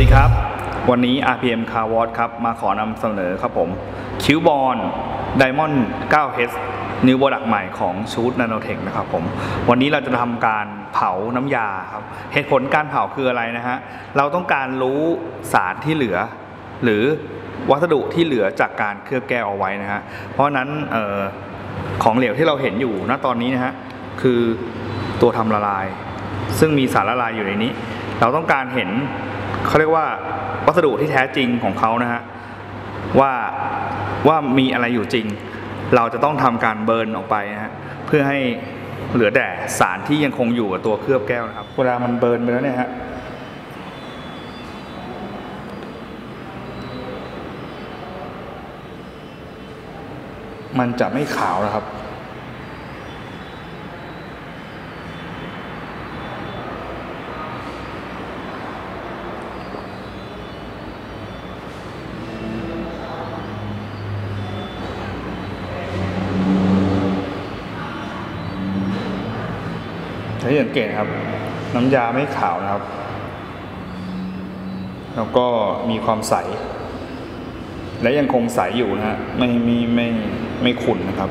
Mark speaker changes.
Speaker 1: ดีครับ วันนี้ RPM Car w a t ครับ มาขอนำเสนอครับผมคิวบอลไดมอนด์ 9H นิวโปรดักใหม่ของชูดนาโนเทคนะครับผม วันนี้เราจะทำการเผาน้ำยาครับ เหตุผลการเผาคืออะไรนะฮะ เราต้องการรู้สารที่เหลือ หรือวัสดุที่เหลือจากการเคลือบแก้วเอาไว้นะฮะ เพราะนั้นออของเหลวที่เราเห็นอยู่ณตอนนี้นะฮะ คือตัวทำละลาย ซึ่งมีสารละลายอยู่ในนี้ เราต้องการเห็น เขาเรียกว่าวัสดุที่แท้จริงของเขานะฮะว่าว่ามีอะไรอยู่จริง เราจะต้องทำการเบิร์นออกไปนะฮะเพื่อให้เหลือแต่สารที่ยังคงอยู่กับตัวเคลือบแก้วนะครับ เวลามันเบิร์นไปแล้วเนี่ยฮะมันจะไม่ขาวนะครับ ถ้าสังเกตนะครับ น้ำยาไม่ขาวนะครับ แล้วก็มีความใส และยังคงใสอยู่นะฮะไม่ไม่ไม่ไม่ขุ่นนะครับ